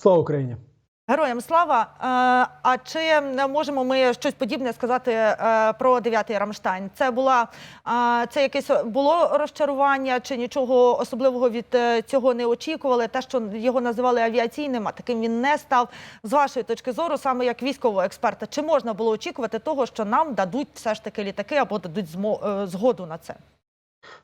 Слава Україні! Героям слава. Е, А чи можемо ми щось подібне сказати е, про дев'ятий Рамштайн? Це була е, це якесь було розчарування, чи нічого особливого від цього не очікували? Те, що його називали авіаційним, а таким він не став. З вашої точки зору, саме як військового експерта, чи можна було очікувати того, що нам дадуть все ж таки літаки або дадуть змо- згоду на це?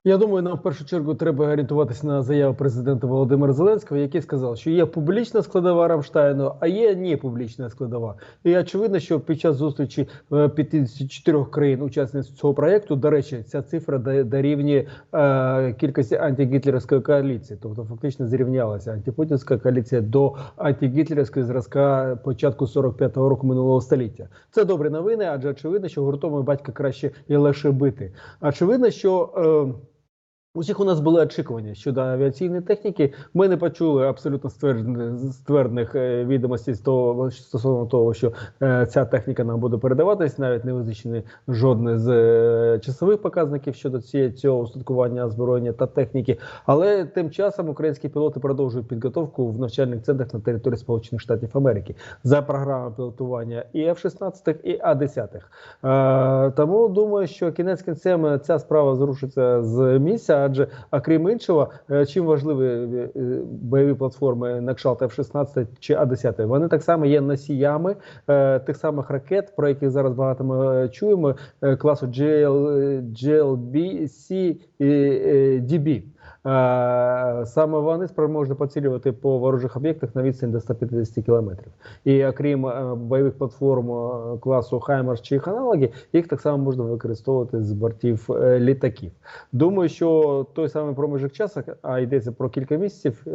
Я думаю, нам в першу чергу треба орієнтуватися на заяву президента Володимира Зеленського, який сказав, що є публічна складова Рамштайну, а є непублічна складова. І очевидно, що під час зустрічі е, 54 країн учасниць цього проєкту, до речі, ця цифра дорівнює е, кількості антигітлерівської коаліції, тобто фактично зрівнялася антипутінська коаліція до антигітлерівської зразка початку 45-го року минулого століття. Це добрі новини, адже очевидно, що гуртом батька краще і легше бити. Очевидно, що е, Усіх у нас були очікування щодо авіаційної техніки. Ми не почули абсолютно ствердних е, відомостей з того стосовно того, що е, ця техніка нам буде передаватись, навіть не визначені жодне з е, часових показників щодо цієї цього устаткування озброєння та техніки. Але тим часом українські пілоти продовжують підготовку в навчальних центрах на території Сполучених Штатів Америки за програмою пілотування і F-16, і А-10. Е, тому думаю, що кінець кінцем ця справа зрушиться з місця, адже окрім іншого, е, чим важливі е, бойові платформи на кшталт F-16 чи А-10, вони так само є носіями е, тих самих ракет, про які зараз багато ми чуємо, класу GL, GLB-C і е, DB. Е, Саме вони спроможні поцілювати по ворожих об'єктах на відстані до 150 кілометрів. І окрім е, бойових платформ е, класу Хаймерс чи їх аналоги, їх так само можна використовувати з бортів літаків. Думаю, що той самий проміжок часу, а йдеться про кілька місяців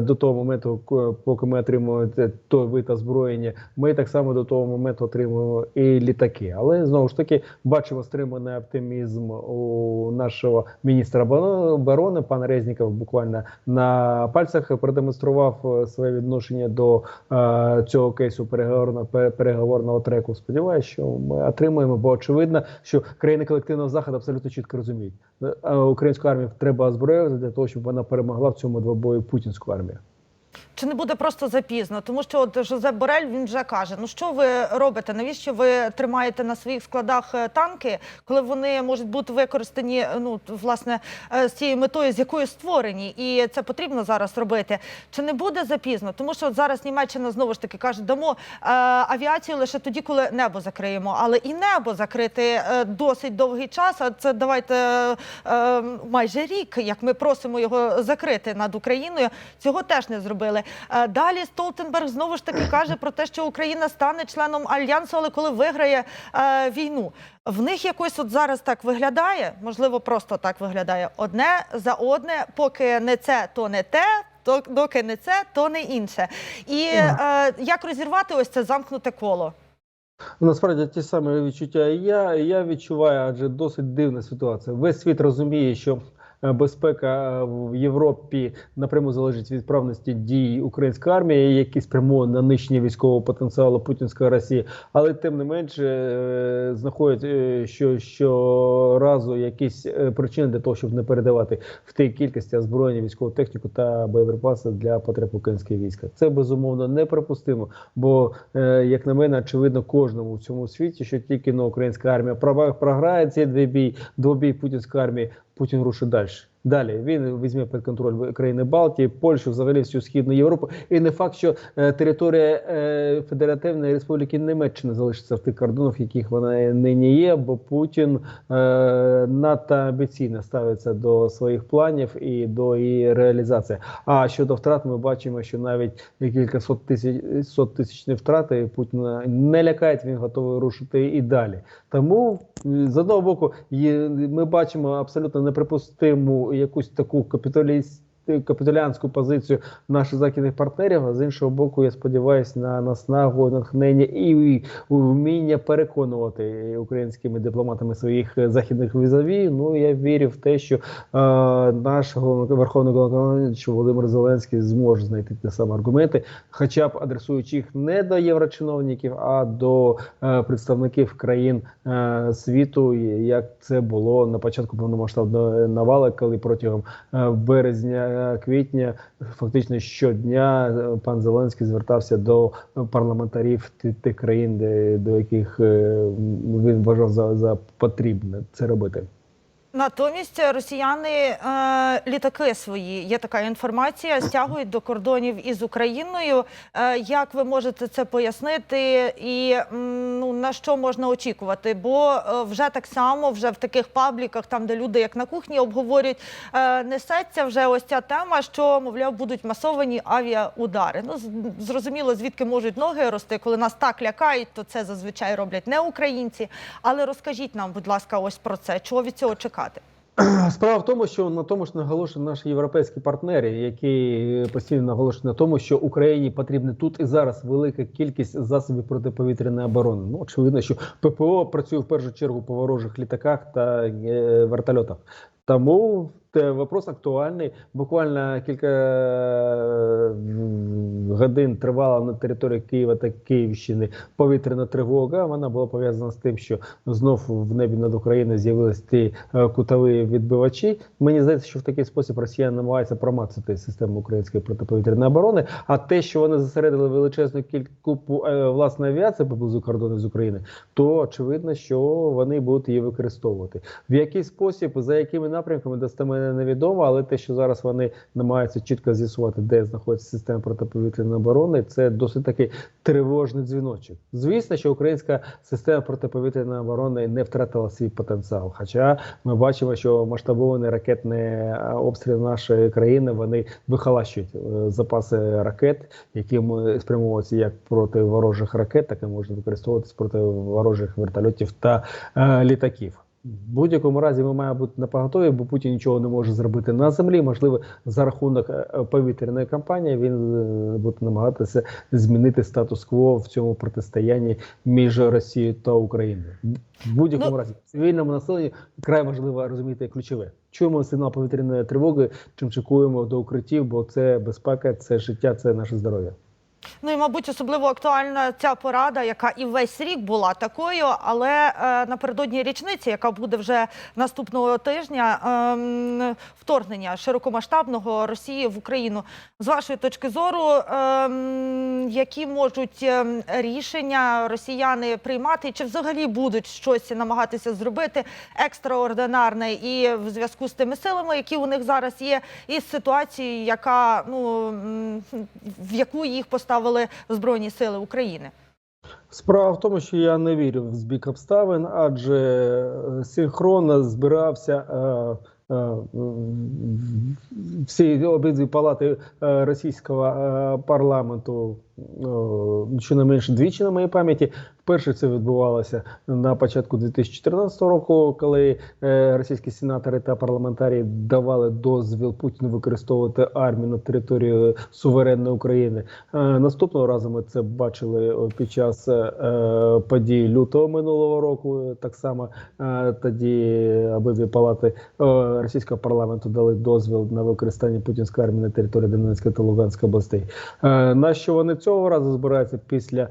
до того моменту, поки ми отримуємо той вид озброєння, ми так само до того моменту отримуємо і літаки. Але знову ж таки бачимо стриманий оптимізм у нашого міністра оборони- оборони, пан Резніков буквально на пальцях продемонстрував е, своє відношення до е, цього кейсу переговорного пе- переговорного треку. Сподіваюся, що ми отримаємо, бо очевидно, що країни колективного заходу абсолютно чітко розуміють, е, е, українську армію треба озброювати для того, щоб вона перемогла в цьому двобою путінську армію. Чи не буде просто запізно? Тому що от Жозеп Борель він вже каже: ну що ви робите? Навіщо ви тримаєте на своїх складах е, танки, коли вони можуть бути використані е, ну власне е, з цією метою, з якою створені, і це потрібно зараз робити? Чи не буде запізно? Тому що от зараз Німеччина знову ж таки каже, дамо авіацію лише тоді, коли небо закриємо, але і небо закрити досить довгий час. А це давайте майже рік, як ми просимо його закрити над Україною. Цього теж не зробили. Е, Далі Столтенберг знову ж таки каже про те, що Україна стане членом альянсу, але коли виграє е, війну. В них якось от зараз так виглядає, можливо, просто так виглядає одне за одне, поки не це, то не те. То доки не це, то не інше. І е, як розірвати ось це замкнуте коло? Насправді ті самі відчуття і я. І Я відчуваю, адже досить дивна ситуація. Весь світ розуміє, що безпека е, в Європі напряму залежить від справності дій української армії, які спрямовані на нищення військового потенціалу путінської Росії, але тим не менше е, знаходять е, що щоразу якісь е, причини для того, щоб не передавати в тій кількості озброєння, військову техніку та боєприпаси для потреб українських війська. Це безумовно неприпустимо, бо е, як на мене, очевидно, кожному в цьому світі, що тільки на українська армія права- програє цей двобій, двобій путінської армії, Путін рушить далі. Далі він візьме під контроль країни Балтії, Польщу, взагалі всю східну Європу. І не факт, що е, територія е, Федеративної Республіки Німеччина залишиться в тих кордонах, яких вона нині є, бо Путін е, надто амбіційно ставиться до своїх планів і до її реалізації. А щодо втрат, ми бачимо, що навіть кілька сот тисяч сот тисячні втрати Путіна не лякають, він готовий рушити і далі. Тому з одного боку, ми бачимо абсолютно неприпустиму якусь таку капіталіст. Капітулянську позицію наших західних партнерів, а з іншого боку, я сподіваюся на наснагу, натхнення і вміння переконувати українськими дипломатами своїх західних візаві. Ну я вірю в те, що е, наш верховний головнокомандуючий Володимир Зеленський зможе знайти ті самі аргументи, хоча б адресуючи їх не до єврочиновників, а до е, представників країн е, світу, як це було на початку повномасштабної навали, коли протягом е, березня квітня фактично щодня е, пан Зеленський звертався до парламентарів ти- тих країн, де до яких е, він вважав за, за потрібне це робити. Натомість росіяни е, літаки свої, є така інформація, стягують до кордонів із Україною. Е, як ви можете це пояснити і ну, на що можна очікувати? Бо е, вже так само, вже в таких пабліках, там де люди як на кухні обговорюють, е, несеться вже ось ця тема, що мовляв будуть масовані авіаудари. Ну зрозуміло, звідки можуть ноги рости, коли нас так лякають, то це зазвичай роблять не українці. Але розкажіть нам, будь ласка, ось про це. Чого від цього чекати? Справа в тому, що на тому ж наголошують наші європейські партнери, які постійно наголошують на тому, що Україні потрібна тут і зараз велика кількість засобів протиповітряної оборони. Ну очевидно, що ППО працює в першу чергу по ворожих літаках та е, вертольотах. Тому вопрос актуальний. Буквально кілька е, годин тривала на території Києва та Київщини повітряна тривога. Вона була пов'язана з тим, що знов в небі над Україною з'явились ті е, кутові відбивачі. Мені здається, що в такий спосіб Росіяни намагаються промацати систему української протиповітряної оборони. А те, що вони зосередили величезну кількість е, власної авіації поблизу кордону з України, то очевидно, що вони будуть її використовувати. В який спосіб, за якими напрямками достеменно невідомо, але те, що зараз вони намагаються чітко з'ясувати, де знаходиться система протиповітряної оборони, це досить такий тривожний дзвіночок. Звісно, що українська система протиповітряної оборони не втратила свій потенціал. Хоча ми бачимо, що масштабований ракетний е, обстріл нашої країни вони вихолащують е, запаси ракет, які ми спрямовуються як проти ворожих ракет, так і можуть використовуватися проти ворожих вертольотів та е, літаків. В будь-якому разі ми маємо бути на поготові, бо Путін нічого не може зробити на землі. Можливо, за рахунок е, повітряної кампанії він е, буде намагатися змінити статус-кво в цьому протистоянні між Росією та Україною. В будь-якому Ну- разі цивільному населенню край важливо розуміти ключове. Чуємо сигнал повітряної тривоги, чим чекуємо до укриттів, бо це безпека, це життя, це наше здоров'я. Ну і мабуть, особливо актуальна ця порада, яка і весь рік була такою, але е, напередодні річниці, яка буде вже наступного тижня, ем, вторгнення широкомасштабного Росії в Україну. З вашої точки зору, ем, які можуть ем, рішення росіяни приймати, чи взагалі будуть щось намагатися зробити екстраординарне і в зв'язку з тими силами, які у них зараз є, і з ситуацією, яка ну в яку їх поставили Збройні Сили України? Справа в тому, що я не вірю в збіг обставин, адже е, синхронно збирався е, всі обидві палати е, російського е, парламенту е, щонайменше двічі на моїй пам'яті. Вперше це відбувалося на початку 2014 року, коли е, російські сенатори та парламентарі давали дозвіл Путіну використовувати армію на території суверенної України. Е, Наступного разу ми це бачили під час е, подій лютого минулого року. Так само е, тоді обидві палати е, російського парламенту дали дозвіл на використання путінської армії на території Донецької та Луганської областей. Е, На що вони цього разу збираються після е,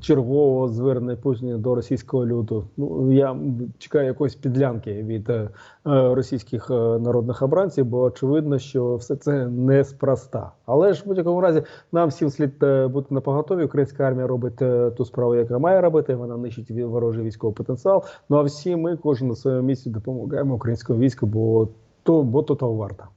чергового звернення Путіна до російського люду? Ну я чекаю якоїсь підлянки від е, російських народних обранців, бо очевидно, що все це неспроста. Але ж в будь-якому разі нам всім слід бути на поготові. Українська армія робить ту справу, яка має робити. Вона нищить ворожий військовий потенціал. Ну а всі ми, кожен на своєму місці, допомагаємо українському війська бо то бо то того варта.